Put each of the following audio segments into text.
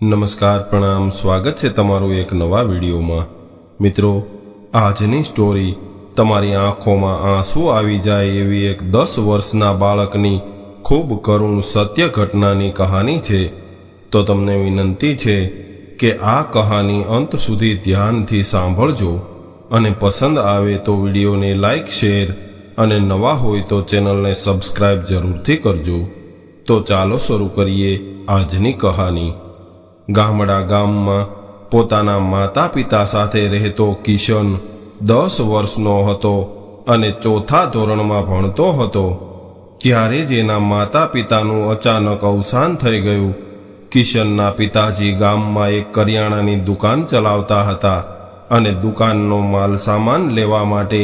નમસ્કાર, પ્રણામ, સ્વાગત છે તમારું એક નવા વિડીયોમાં. મિત્રો, આજની સ્ટોરી તમારી આંખોમાં આંસુ આવી જાય એવી એક દસ વર્ષના બાળકની ખૂબ કરુણ સત્ય ઘટનાની કહાની છે. તો તમને વિનંતી છે કે આ કહાની અંત સુધી ધ્યાનથી સાંભળજો અને પસંદ આવે તો વિડીયોને લાઇક શેર અને નવા હોય તો ચેનલને સબસ્ક્રાઇબ જરૂરથી કરજો. તો ચાલો શરૂ કરીએ આજની કહાની. ગામડા ગામમાં પોતાના માતા પિતા સાથે રહેતો કિશન દસ વર્ષનો હતો અને ચોથા ધોરણમાં ભણતો હતો. ત્યારે જ એના માતા પિતાનું અચાનક અવસાન થઈ ગયું. કિશનના પિતાજી ગામમાં એક કરિયાણાની દુકાન ચલાવતા હતા અને દુકાનનો માલ સામાન લેવા માટે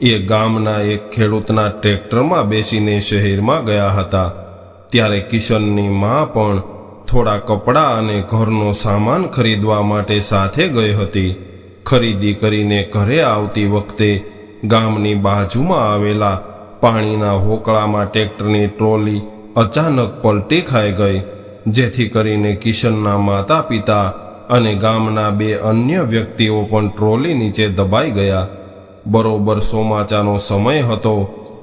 એ ગામના એક ખેડૂતના ટ્રેક્ટરમાં બેસીને શહેરમાં ગયા હતા. ત્યારે કિશનની મા પણ થોડા કપડાં અને ઘરનો સામાન ખરીદવા માટે સાથે ગઈ હતી. ખરીદી કરીને ઘરે આવતી વખતે ગામની બાજુમાં આવેલા પાણીના હોકળામાં ટ્રેક્ટરની ટ્રોલી અચાનક પલટી ખાઈ ગઈ, જેથી કરીને કિશનના માતા પિતા અને ગામના બે અન્ય વ્યક્તિઓ પણ ટ્રોલી નીચે દબાઈ ગયા. બરોબર ચોમાચાનો સમય હતો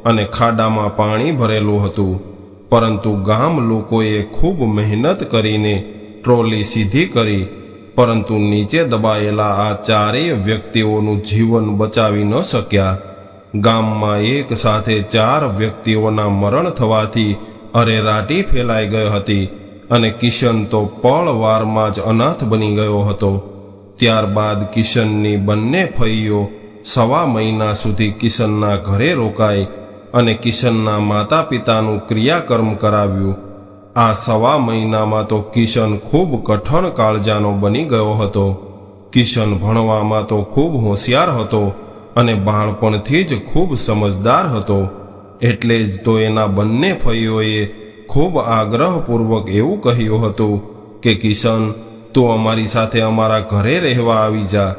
અને ખાડામાં પાણી ભરેલું હતું. પરંતુ ગામ લોકોએ ખૂબ મહેનત કરીને ટ્રોલી સીધી કરી, પરંતુ નીચે દબાયેલા આ ચારેય વ્યક્તિઓનું જીવન બચાવી ન શક્યા. ગામમાં એક સાથે ચાર વ્યક્તિઓના મરણ થવાથી અરેરાટી ફેલાઈ ગઈ હતી અને કિશન તો પળવારમાં જ અનાથ બની ગયો હતો. ત્યારબાદ કિશનની બંને ફઈઓ સવા મહિના સુધી કિશનના ઘરે રોકાઈ અને કિશનના માતા પિતાનું ક્રિયાકર્મ કરાવ્યું. આ સવા મહિનામાં તો કિશન ખૂબ કઠણ કાળજાનો બની ગયો હતો. કિશન ભણવામાં તો ખૂબ હોશિયાર હતો અને બાળપણથી જ ખૂબ સમજદાર હતો. એટલે જ તો એના બંને ફઈઓએ ખૂબ આગ્રહપૂર્વક એવું કહ્યું હતું કે, કિશન, તું અમારી સાથે અમારા ઘરે રહેવા આવી જા.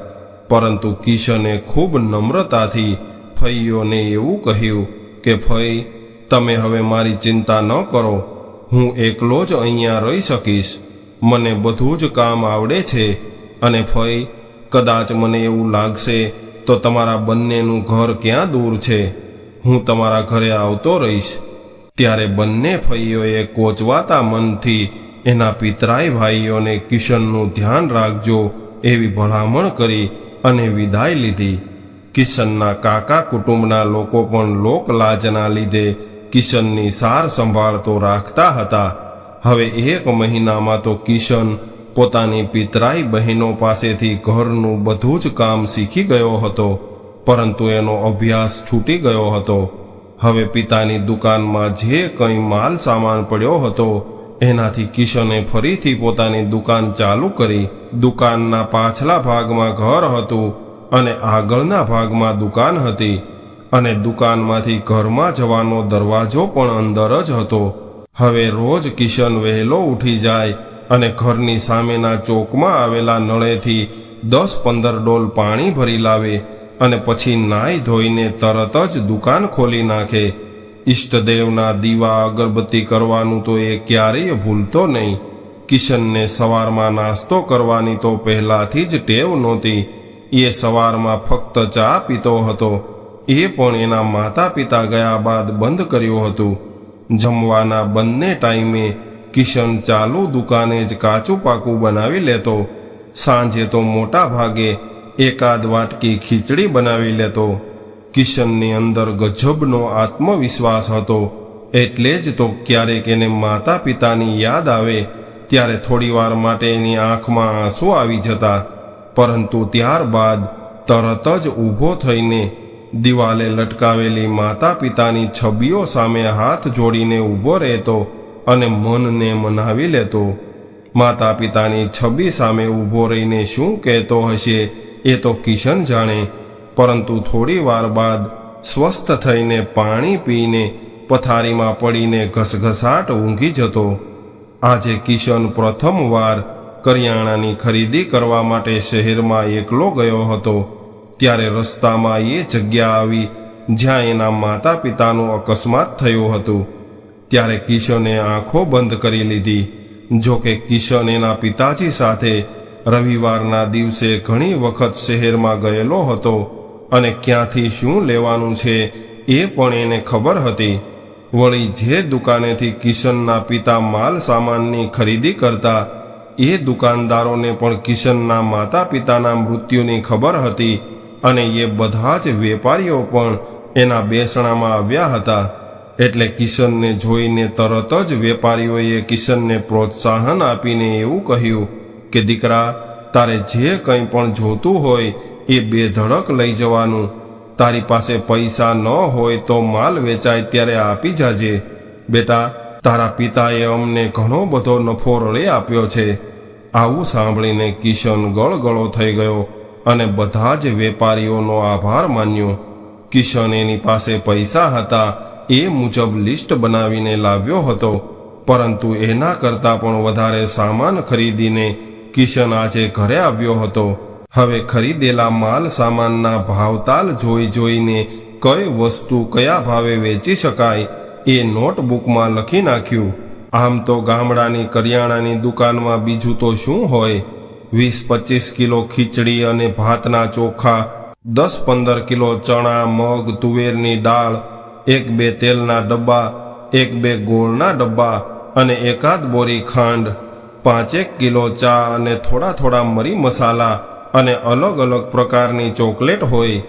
પરંતુ કિશને ખૂબ નમ્રતાથી ફઈઓને એવું કહ્યું કે ફઈ તમે હવે મારી ચિંતા ન કરો, હું એકલો જ અહીંયા રહી શકીશ. મને બધું જ કામ આવડે છે અને ફઈ કદાચ મને એવું લાગશે તો તમારા બંનેનું ઘર ક્યાં દૂર છે? હું તમારા ઘરે આવતો રહીશ. ત્યારે બંને ફઈઓએ કોચવાતા મનથી એના પિતરાય ભાઈઓને કિશનનું ધ્યાન રાખજો એવી ભલામણ કરી અને વિદાય લીધી. કિશનના કાકા કુટુંબના લોકો પણ લોકલાજના લીધે કિશનની સાર સંભાળ તો રાખતા હતા. હવે એક મહિનામાં તો કિશન પોતાની પિતરાઈ બહેનો પાસેથી ઘરનું બધું જ કામ શીખી ગયો હતો, પરંતુ એનો અભ્યાસ છૂટી ગયો હતો. હવે પિતાની દુકાનમાં જે કંઈ માલ સામાન પડ્યો હતો, એનાથી કિશને ફરીથી પોતાની દુકાન ચાલુ કરી. દુકાનના પાછલા ભાગમાં ઘર હતું અને આગળના ભાગમાં દુકાન હતી અને દુકાનમાંથી ઘરમાં જવાનો દરવાજો પણ અંદર જ હતો. હવે રોજ કિશન વહેલો ઉઠી જાય અને ઘરની સામેના ચોકમાં આવેલા નળેથી દસ પંદર ડોલ પાણી ભરી લાવે અને પછી નાઈ ધોઈને તરત જ દુકાન ખોલી નાખે. ઈષ્ટદેવના દીવા અગરબત્તી કરવાનું તો એ ક્યારેય ભૂલતો નહીં. કિશનને સવારમાં નાસ્તો કરવાની તો પહેલાથી જ ટેવ નહોતી. એ સવારમાં ફક્ત ચા પીતો હતો. એ પણ એના માતા પિતા ગયા બાદ બંધ કર્યું હતું. જમવાના બંને ટાઈમે કિશન ચાલુ દુકાને જ કાચું પાકું બનાવી લેતો. સાંજે તો મોટા ભાગે એકાદ વાટકી ખીચડી બનાવી લેતો. કિશનની અંદર ગજબનો આત્મવિશ્વાસ હતો. એટલે જ તો ક્યારેક એને માતા પિતાની યાદ આવે, ત્યારે થોડીવાર માટે એની આંખમાં આંસુ આવી જતા. પરંતુ ત્યારબાદ તરત જ ઊભો થઈને દિવાલે લટકાવેલી માતા પિતાની છબીઓ સામે હાથ જોડીને ઊભો રહેતો અને મનને મનાવી લેતો. માતા પિતાની છબી સામે ઊભો રહીને શું કહેતો હશે એ તો કિશન જાણે, પરંતુ થોડી વાર બાદ સ્વસ્થ થઈને પાણી પીને પથારીમાં પડીને ઘસઘસાટ ઊંઘી જતો. આજે કિશન પ્રથમવાર કરિયાણાની ખરીદી કરવા માટે શહેરમાં એકલો ગયો હતો. ત્યારે રસ્તામાં એ જગ્યા આવી જ્યાં એના માતા પિતાનું અકસ્માત થયું હતું. ત્યારે કિશને આંખો બંધ કરી લીધી. જોકે કિશન એના પિતાજી સાથે રવિવારના દિવસે ઘણી વખત શહેરમાં ગયેલો હતો અને ક્યાંથી શું લેવાનું છે એ પણ એને ખબર હતી. વળી જે દુકાનેથી કિશનના પિતા માલ સામાનની ખરીદી કરતા એ દુકાનદારોને પણ કિશનના માતા પિતાના મૃત્યુની ખબર હતી અને એ બધા જ વેપારીઓ પણ એના બેસણામાં આવ્યા હતા. એટલે કિશનને જોઈને તરત જ વેપારીઓએ કિશનને પ્રોત્સાહન આપીને એવું કહ્યું કે, દીકરા, તારે જે કંઈ પણ જોતું હોય એ બેધડક લઈ જવાનું. તારી પાસે પૈસા ન હોય તો માલ વેચાય ત્યારે આપી જાજે. બેટા તારા પિતાએ અમને ઘણો બધો નફો રળી આપ્યો છે. આવું સાંભળીને કિશન ગળગળો થઈ ગયો અને બધા જ વેપારીઓનો આભાર માન્યો. કિશન એની પાસે પૈસા હતા, એ મુજબ લિસ્ટ બનાવીને લાવ્યો હતો, પરંતુ એના કરતાં પણ વધારે સામાન ખરીદીને કિશન આજે ઘરે આવ્યો હતો. હવે ખરીદેલા માલ સામાનના ભાવતાલ જોઈ જોઈને કઈ વસ્તુ કયા ભાવે વેચી શકાય એ નોટબુકમાં લખી નાખ્યું, આમ તો ગામડાની કરિયાણાની દુકાનમાં બીજું તો શું હોય? વીસ પચીસ કિલો ખીચડી અને ભાતના ચોખા, દસ પંદર કિલો ચણા, મગ, તુવેરની દાળ, એક બે તેલના ડબ્બા, એક બે ગોળના ડબ્બા અને એકાદ બોરી ખાંડ, પાંચેક કિલો ચા અને થોડા થોડા મરી મસાલા અને અલગ અલગ પ્રકારની ચોકલેટ હોય.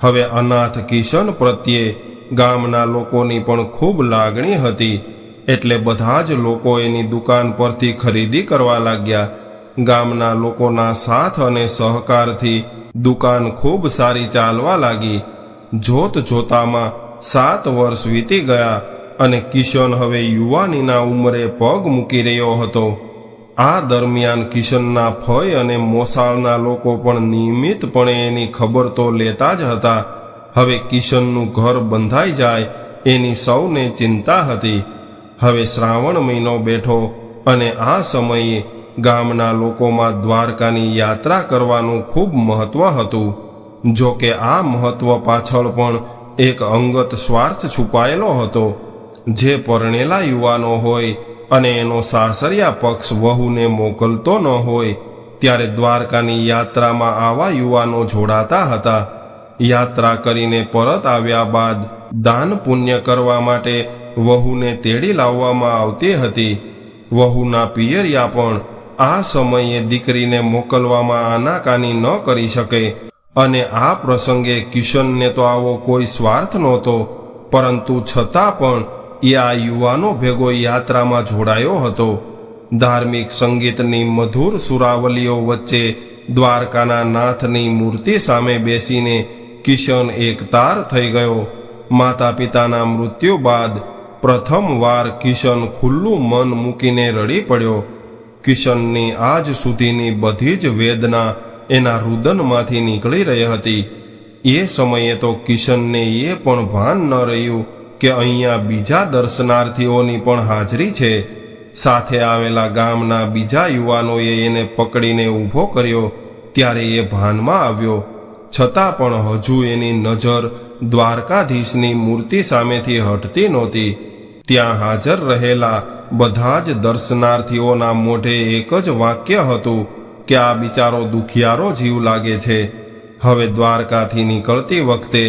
હવે અનાથ કિશન પ્રત્યે ગામના લોકોની પણ ખૂબ લાગણી હતી. એટલે બધા જ લોકો એની દુકાન પરથી ખરીદી કરવા લાગ્યા. ગામના લોકોના સાથ અને સહકારથી દુકાન ખૂબ સારી ચાલવા લાગી. જોત જોતામાં સાત વર્ષ વીતી ગયા અને કિશન હવે યુવાનીના ઉંમરે પગ મૂકી રહ્યો હતો. આ દરમિયાન કિશનના ફય અને મોસાળના લોકો પણ નિયમિતપણે એની ખબર તો લેતા જ હતા. હવે કિશનનું ઘર બંધાઈ જાય એની સૌને ચિંતા હતી. હવે શ્રાવણ મહિનો બેઠો અને આ સમયે ગામના લોકોમાં દ્વારકાની યાત્રા કરવાનું ખૂબ મહત્વ હતું. જો કે આ મહત્વ પાછળ પણ એક અંગત સ્વાર્થ છુપાયેલો હતો. જે પરણેલા યુવાનો હોય અને એનો સાસરિયા પક્ષ વહુને મોકલતો ન હોય, ત્યારે દ્વારકાની યાત્રામાં આવા યુવાનો જોડાતા હતા. યાત્રા કરીને પરત આવ્યા બાદ દાન પુણ્ય કરવા માટે વહુને તેડી લાવવામાં આવતી હતી. વહુના પિયરિયા પણ આ સમયે દીકરીને મોકલવામાં આનાકાની ન કરી શકે અને આ પ્રસંગે કિશનને તો આવો કોઈ સ્વાર્થ નહોતો, પરંતુ છતાં પણ એ આ યુવાનો ભેગો યાત્રામાં જોડાયો હતો. ધાર્મિક સંગીતની મધુર સુરાવલીઓ વચ્ચે દ્વારકાના નાથની મૂર્તિ સામે બેસીને કિશન એક તાર થઈ ગયો. માતા પિતાના મૃત્યુ બાદ પ્રથમવાર કિશન ખુલ્લું મન મૂકીને રડી પડ્યો. કિશનની આજ સુધીની બધી જ વેદના એના રુદનમાંથી નીકળી રહી હતી. એ સમયે તો કિશનને એ પણ ભાન ન રહ્યું કે અહીંયા બીજા દર્શનાર્થીઓની પણ હાજરી છે. સાથે આવેલા ગામના બીજા યુવાનોએ એને પકડીને ઊભો કર્યો. ત્યારે એ ભાનમાં આવ્યો. છતાં પણ હજુ એની નજર દ્વારકાધીશની મૂર્તિ સામેથી હટતી નહોતી. ત્યાં હાજર રહેલા બધા જ દર્શનાર્થીઓના મોઢે એક જ વાક્ય હતું કે આ બિચારો દુખિયારો જીવ લાગે છે. હવે દ્વારકાથી નીકળતી વખતે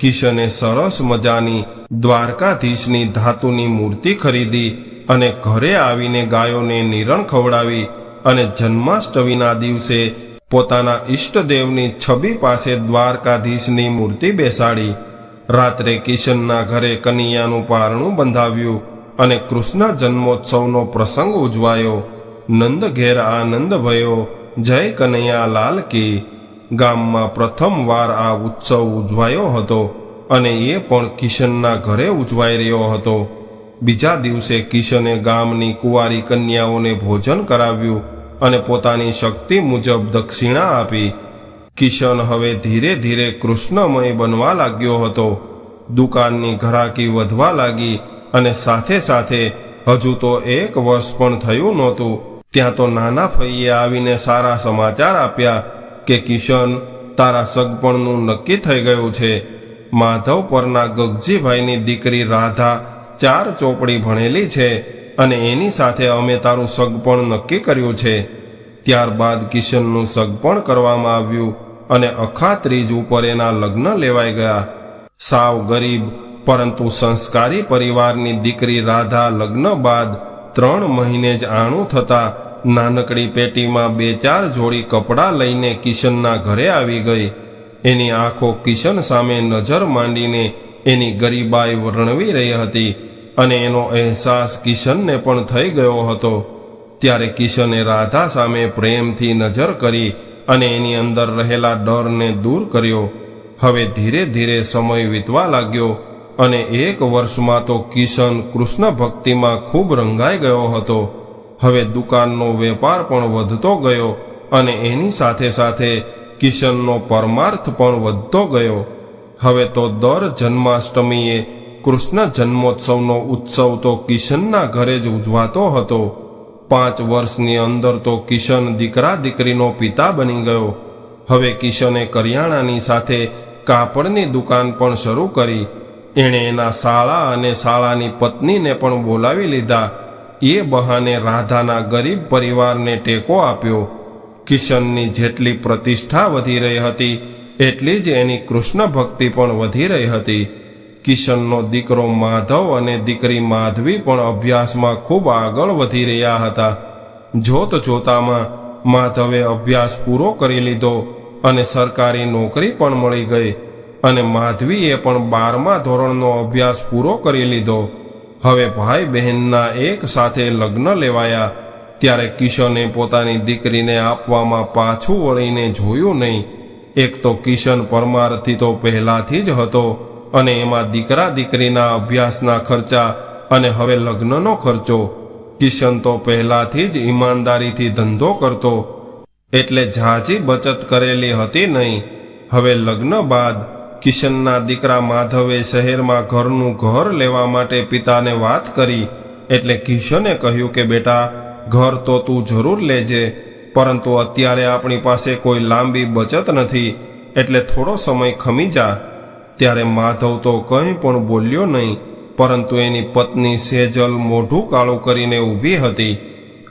કિશને સરસ મજાની દ્વારકાધીશની ધાતુની મૂર્તિ ખરીદી અને ઘરે આવીને ગાયોને નિરણ ખવડાવી અને જન્માષ્ટમીના દિવસે પોતાના ઈષ્ટદેવની છબી પાસે દ્વારકાધીશની મૂર્તિ બેસાડી, રાત્રે કિશનના ઘરે કનૈયાનું પારણું બંધાવ્યું અને કૃષ્ણ જન્મોત્સવનો પ્રસંગ ઉજવાયો. નંદ ઘેર આનંદ ભયો, જય કનૈયા લાલ કી. ગામમાં પ્રથમ વાર આ ઉત્સવ ઉજવાયો હતો અને એ પણ કિશનના ઘરે ઉજવાઈ રહ્યો હતો. બીજા દિવસે કિશને ગામની કુંવારી કન્યાઓને ભોજન કરાવ્યું અને પોતાની શક્તિ મુજબ દક્ષિણા આપી. કિશન હવે ધીરે ધીરે કૃષ્ણમય બનવા લાગ્યો હતો. દુકાનની ઘરાકી વધવા લાગી અને સાથે સાથે હજુ તો એક વર્ષ પણ થયું નહોતું. ત્યાં તો નાના ફઈએ આવીને સારા સમાચાર આપ્યા કે કિશન તારા સગપણનું નક્કી થઈ ગયું છે. માધવ પરના ગગજીભાઈની દીકરી રાધા ચાર ચોપડી ભણેલી છે. અને એની સાથે અમે તારું સગપણ નક્કી કર્યું છે. ત્યારબાદ કિશનનું સગપણ કરવામાં આવ્યું અને અખાત્રીજ ઉપર એના લગ્ન લેવાઈ ગયા. સાવ ગરીબ, પરંતુ સંસ્કારી પરિવારની દીકરી રાધા લગ્ન બાદ ત્રણ મહિને જ આણું થતા નાનકડી પેટીમાં બે ચાર જોડી કપડાં લઈને કિશનના ઘરે આવી ગઈ. એની આંખો કિશન સામે નજર માંડીને એની ગરીબાઈ વર્ણવી રહી હતી. અને એનો અહેસાસ કિશનને પણ થઈ ગયો હતો. ત્યારે કિશને રાધા સામે પ્રેમથી નજર કરી અને એની અંદર રહેલા ડરને દૂર કર્યો. હવે ધીરે ધીરે સમય વીતવા લાગ્યો અને એક વર્ષમાં તો કિશન કૃષ્ણ ભક્તિમાં ખૂબ રંગાઈ ગયો હતો. હવે દુકાનનો વેપાર પણ વધતો ગયો અને એની સાથે સાથે કિશનનો પરમાર્થ પણ વધતો ગયો. હવે તો દર જન્માષ્ટમીએ કૃષ્ણ જન્મોત્સવનો ઉત્સવ તો કિશનના ઘરે જ ઉજવાતો હતો. પાંચ વર્ષની અંદર તો કિશન દીકરા દીકરીનો પિતા બની ગયો. હવે કિશને કરિયાણાની સાથે કાપડની દુકાન પણ શરૂ કરી. એણે એના શાળા અને શાળાની પત્નીને પણ બોલાવી લીધા. એ બહાને રાધાના ગરીબ પરિવારને ટેકો આપ્યો. કિશનની જેટલી પ્રતિષ્ઠા વધી રહી હતી, એટલી જ એની કૃષ્ણ ભક્તિ પણ વધી રહી હતી. કિશનનો દીકરો માધવ અને દીકરી માધવી પણ અભ્યાસમાં ખૂબ આગળ વધી રહ્યા હતા. જોત જોતામાં માધવે અભ્યાસ પૂરો કરી લીધો અને સરકારી નોકરી પણ મળી ગઈ અને માધવીએ પણ બારમા ધોરણનો અભ્યાસ પૂરો કરી લીધો. હવે ભાઈ બહેનના એક સાથે લગ્ન લેવાયા. ત્યારે કિશને પોતાની દીકરીને આપવામાં પાછું વળીને જોયું નહીં. એક તો કિશન પરમારથી તો પહેલાથી જ હતો. અને એમાં દીકરા દીકરીના અભ્યાસના ખર્ચા અને હવે લગ્નનો ખર્ચો. કિશન તો પહેલાથી જ ઈમાનદારીથી ધંધો કરતો, એટલે ઝાઝી બચત કરેલી હતી નહીં. હવે લગ્ન બાદ કિશનના દીકરા માધવે શહેરમાં ઘરનું ઘર લેવા માટે પિતાને વાત કરી, એટલે કિશને કહ્યું કે, બેટા, ઘર તો તું જરૂર લેજે, પરંતુ અત્યારે આપણી પાસે કોઈ લાંબી બચત નથી, એટલે થોડો સમય ખમી જા. ત્યારે માધવ તો કંઈ પણ બોલ્યો નહીં, પરંતુ એની પત્ની સેજલ મોઢું કાળું કરીને ઊભી હતી.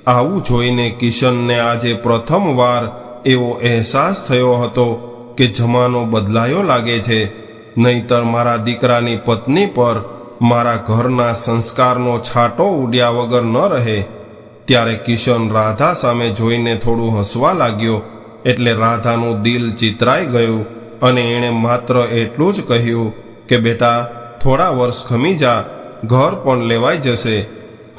આવું જોઈને કિશનને આજે પ્રથમ વાર એવો અહેસાસ થયો હતો કે જમાનો બદલાયો લાગે છે. નહીતર મારા દીકરાની પત્ની પર મારા ઘરના સંસ્કારનો છાંટો ઉડ્યા વગર ન રહે. ત્યારે કિશન રાધા સામે જોઈને થોડું હસવા લાગ્યો, એટલે રાધાનું દિલ ચિતરાઈ ગયું. અને એણે માત્ર એટલું જ કહ્યું કે, બેટા, થોડા વર્ષ ખમી જા, ઘર પણ લેવાઈ જશે.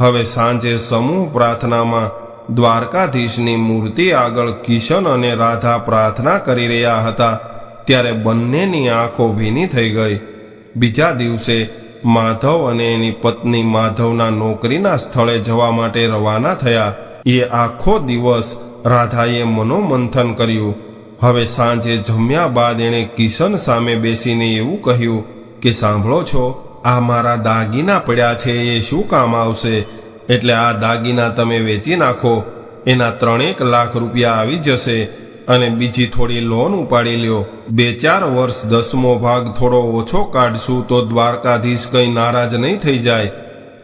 હવે સાંજે સમૂહ પ્રાર્થનામાં દ્વારકાધીશની મૂર્તિ આગળ કિશન અને રાધા પ્રાર્થના કરી રહ્યા હતા, ત્યારે બંનેની આંખો ભીની થઈ ગઈ. બીજા દિવસે માધવ અને એની પત્ની માધવના નોકરીના સ્થળે જવા માટે રવાના થયા. એ આખો દિવસ રાધાએ મનોમંથન કર્યું. હવે સાંજે જમ્યા બાદ એણે કિશન સામે બેસીને એવું કહ્યું કે, સાંભળો છો, આ મારા દાગીના પડ્યા છે, એ શું કામ આવશે? એટલે આ દાગીના તમે વેચી નાખો. એના ત્રણેક લાખ રૂપિયા આવી જશે અને બીજી થોડી લોન ઉપાડી લ્યો. બે ચાર વર્ષ દસમો ભાગ થોડો ઓછો કાઢશું તો દ્વારકાધીશ કંઈ નારાજ નહીં થઈ જાય.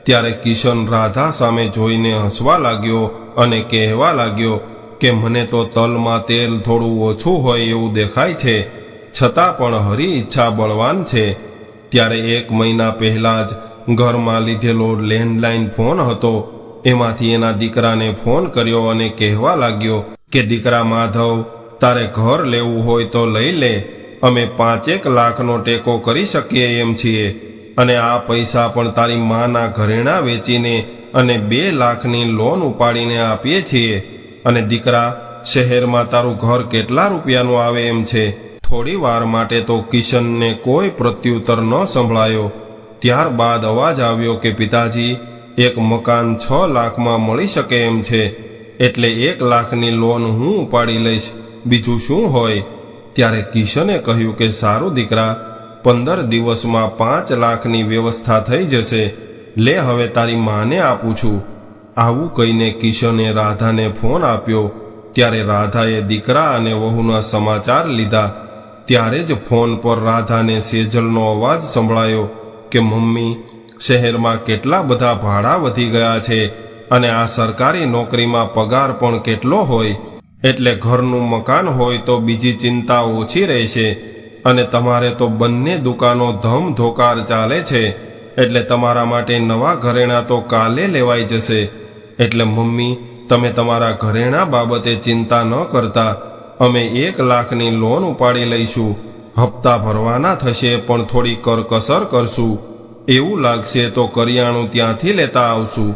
ત્યારે કિશન રાધા સામે જોઈને હસવા લાગ્યો અને કહેવા લાગ્યો કે મને તો તલમાં તેલ થોડું ઓછું હોય એવું દેખાય છે, છતાં પણ હરી ઈચ્છા બળવાન છે. ત્યારે એક મહિના પહેલા જ ઘરમાં લીધેલો લેન્ડલાઇન ફોન હતો. એમાંથી એના દીકરાને ફોન કર્યો અને કહેવા લાગ્યો કે, દીકરા માધવ, તારે ઘર લેવું હોય તો લઈ લે. અમે પાંચેક લાખનો ટેકો કરી શકીએ એમ છીએ. અને આ પૈસા પણ તારી માના ઘરેણાં વેચીને અને બે લાખની લોન ઉપાડીને આપીએ છીએ. અને દીકરા, શહેરમાં તારું ઘર કેટલા રૂપિયાનું આવે એમ છે? થોડી વાર માટે તો કિશનને કોઈ પ્રત્યુત્તર ન સંભળાયો. ત્યારબાદ અવાજ આવ્યો કે, પિતાજી, એક મકાન છ લાખમાં મળી શકે એમ છે. એટલે એક લાખની લોન હું ઉપાડી લઈશ. બીજું શું હોય? ત્યારે કિશને કહ્યું કે, સારું દીકરા, પંદર દિવસમાં પાંચ લાખની વ્યવસ્થા થઈ જશે. લે, હવે તારી માને આપું છું. આવું કહીને કિશને રાધાને ફોન આપ્યો. ત્યારે રાધાએ દીકરા અને વહુના સમાચાર લીધા. ત્યારે જ ફોન પર રાધાને સેજલનો અવાજ સંભળાયો કે, મમ્મી, શહેરમાં કેટલા બધા ભાડા વધી ગયા છે અને આ સરકારી નોકરીમાં પગાર પણ કેટલો હોય? એટલે ઘરનું મકાન હોય તો બીજી ચિંતા ઓછી રહેશે અને તમારે તો બંને દુકાનો ધમ ધોકાર ચાલે છે. એટલે તમારા માટે નવા ઘરેણાં તો કાલે લેવાઈ જશે. એટલે મમ્મી, તમે તમારા ઘરેણાં બાબતે ચિંતા ન કરતા. અમે એક લાખની લોન ઉપાડી લઈશું. હપ્તા ભરવાના થશે, પણ થોડી કરકસર કરશું. એવું લાગશે તો કરિયાણું ત્યાંથી લેતા આવશું.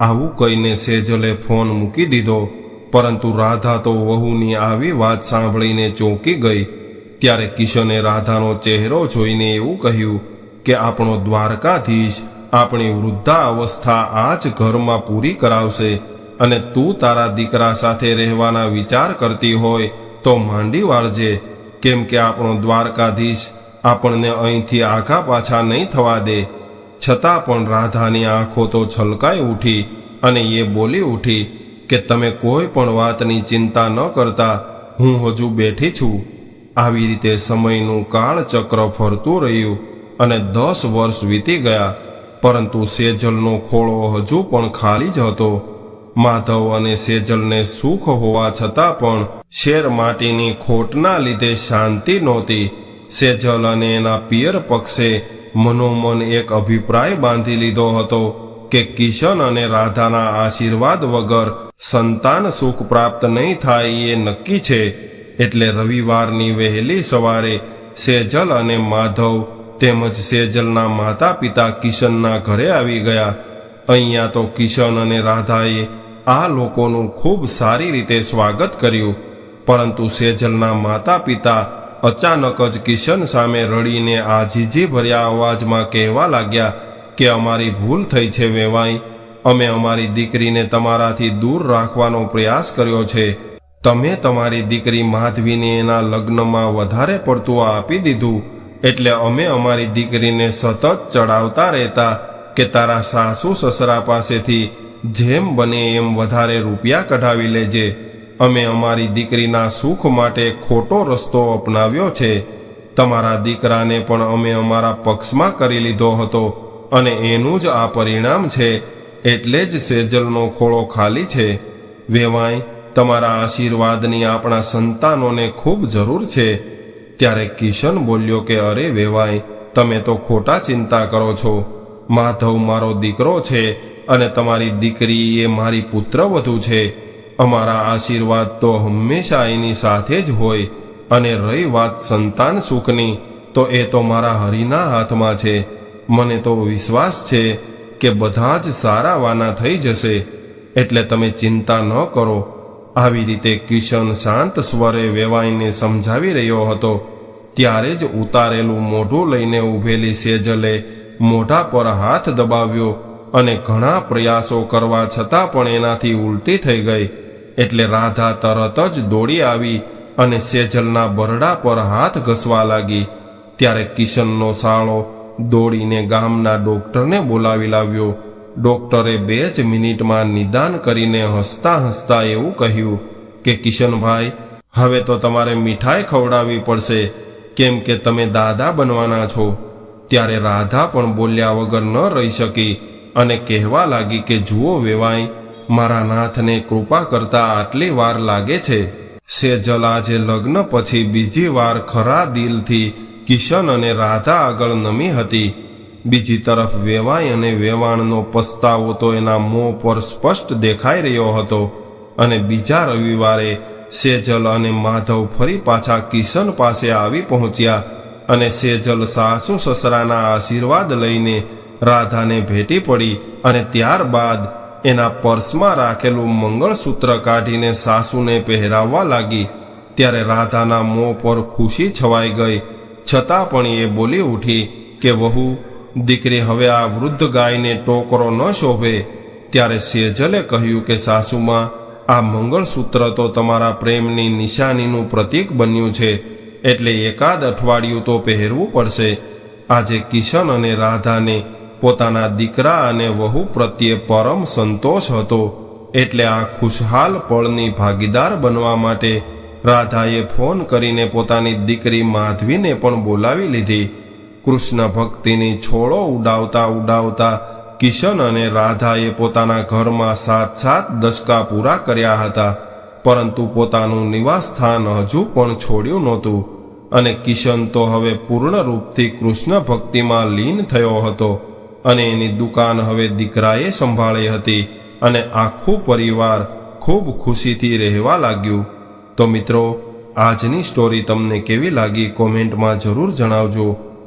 આવું કહીને સેજલે ફોન મૂકી દીધો. પરંતુ રાધા તો વહુની આવી વાત સાંભળીને ચોંકી ગઈ. ત્યારે કિશને રાધાનો ચહેરો જોઈને એવું કહ્યું કે, આપણો દ્વારકાધીશ આપણી વૃદ્ધા અવસ્થા આ જ ઘરમાં પૂરી કરાવશે અને તું તારા દીકરા સાથે રહેવાના વિચાર કરતી હોય તો માંડી વાળજે, કેમ કે આપણો દ્વારકાધીશ આપણને અહીંથી આઘા પાછા નહીં થવા દે. છતાં પણ રાધાની આંખો તો છલકાઈ ઉઠી અને એ બોલી ઉઠી કે તમે કોઈ પણ વાતની ચિંતા ન કરતા, હું હજુ બેઠી છું. આવી રીતે સમયનું કાળચક્ર ફરતું રહ્યું અને દસ વર્ષ વીતી ગયા પરંતુ સેજલનો ખોળો હજુ પણ ખાલી જ હતો. માધવ અને સેજલને સુખ હોવા છતાં પણ શેર માટીની ખોટના લીધે શાંતિ નહોતી. સેજલ અને એના પિયર પક્ષે મનોમન એક અભિપ્રાય બાંધી લીધો હતો કે કિશન અને રાધાના આશીર્વાદ વગર સંતાન સુખ પ્રાપ્ત નહીં થાય એ નક્કી છે. એટલે રવિવારની વહેલી સવારે સેજલ અને માધવ તેમજ સેજલના માતા પિતા કિશનના ઘરે આવી ગયા. અહીંયા તો કિશન અને રાધાએ આ લોકોનું ખૂબ સારી રીતે સ્વાગત કર્યું. પરંતુ સેજલના માતા પિતા અચાનક જ કિશન સામે રડીને આજીજી ભર્યા અવાજમાં કહેવા લાગ્યા કે અમારી ભૂલ થઈ છે વેવાઈ. અમે અમારી દીકરીને તમારાથી દૂર રાખવાનો પ્રયાસ કર્યો છે. તમે તમારી દીકરી માધવીને એના લગ્નમાં વધારે પડતું આપી દીધું. એટલે અમે અમારી દીકરીને સતત ચડાવતા રહેતા કે તારા સાસુ સસરા પાસેથી જેમ બને એમ વધારે રૂપિયા કઢાવી લેજે. અમે અમારી દીકરીના સુખ માટે ખોટો રસ્તો અપનાવ્યો છે. તમારા દીકરાને પણ અમે અમારા પક્ષમાં કરી લીધો હતો અને એનું જ આ પરિણામ છે. એટલે જ સેજલનો ખોળો ખાલી છે. વેવાય, તમારા આશીર્વાદની આપણા સંતાનોને ખૂબ જરૂર છે. ત્યારે કિશન બોલ્યો કે, અરે વેવાય તમે તો ખોટા ચિંતા કરો છો. માધવ મારો દીકરો છે અને તમારી દીકરી એ મારી પુત્રવધુ છે. અમારા આશીર્વાદ તો હંમેશા એની સાથે જ હોય અને રહી વાત સંતાન સુખની, તો એ તો મારા હરિના હાથમાં છે. મને તો વિશ્વાસ છે કે બધા જ સારા વાના થઈ જશે. એટલે તમે ચિંતા ન કરો. આવી રીતે કિશન શાંત સ્વરે વેવાઈને સમજાવી રહ્યો હતો. ત્યારે જ ઉતારેલું મોઢું લઈને ઊભેલી સેજલે મોઢા પર હાથ દબાવ્યો અને ઘણા પ્રયાસો કરવા છતાં પણ એનાથી ઉલટી થઈ ગઈ. એટલે રાધા તરત જ દોડી આવી અને સેજલના બરડા પર હાથ ઘસવા લાગી. ત્યારે કિશનનો સાળો દોડીને ગામના ડોક્ટરને બોલાવી લાવ્યો. ડોક્ટરે બે જ મિનિટમાં નિદાન કરીને હસતા હસતા એવું કહ્યું કે, કિશનભાઈ, હવે તો તમારે મીઠાઈ ખવડાવવી પડશે. કેમ કે તમે દાદા બનવાના છો. ત્યારે રાધા પણ બોલ્યા વગર ન રહી શકી અને કહેવા લાગી કે, જુઓ વેવાઈ, મારા નાથને કૃપા કરતા આટલી વાર લાગે છે. સેજલ આજે લગ્ન પછી બીજી વાર ખરા દિલથી કિશન અને રાધા આગળ નમી હતી. બીજી તરફ વેવાય અને વેવાણનો પસ્તાવો તો એના મોં પર સ્પષ્ટ દેખાઈ રહ્યો હતો. અને બીજા રવિવારે સેજલ અને માધવ ફરી પાછા કિશન પાસે આવી પહોંચ્યા અને સેજલ સાસુ સસરાના આશીર્વાદ લઈને રાધાને ભેટી પડી અને ત્યારબાદ એના પર્સમાં રાખેલું મંગળસૂત્ર કાઢીને સાસુને પહેરાવવા લાગી. ત્યારે રાધાના મોં પર ખુશી છવાઈ ગઈ. છતાં પણ એ બોલી ઉઠી કે, વહુ દીકરી હવે આ વૃદ્ધ ગાયને ટોકરો ન શોભે, ત્યારે સેજલે કહ્યું કે, સાસુમાં, આ મંગળસૂત્ર તો તમારા પ્રેમની નિશાનીનું પ્રતીક બન્યું છે, એટલે એકાદ અઠવાડિયું તો પહેરવું પડશે. આજે કિશન અને રાધાને પોતાના દીકરા અને વહુ પ્રત્યે પરમ સંતોષ હતો, એટલે આ ખુશહાલ પળની ભાગીદાર બનવા માટે રાધાએ ફોન કરીને પોતાની દીકરી માધવીને પણ બોલાવી લીધી. કૃષ્ણ ભક્તિની છોડો ઉડાવતા ઉડાવતા કિશન અને રાધાએ પોતાના ઘરમાં સાત સાત દશકા પૂરા કર્યા હતા. પરંતુ પોતાનું નિવાસસ્થાન હજુ પણ છોડ્યું નહોતું અને કિશન તો હવે પૂર્ણ રૂપથી કૃષ્ણ ભક્તિમાં લીન થયો હતો અને એની દુકાન હવે દીકરાએ સંભાળી હતી અને આખું પરિવાર ખૂબ ખુશીથી રહેવા લાગ્યું. તો મિત્રો, આજની સ્ટોરી તમને કેવી લાગી કોમેન્ટમાં જરૂર જણાવજો.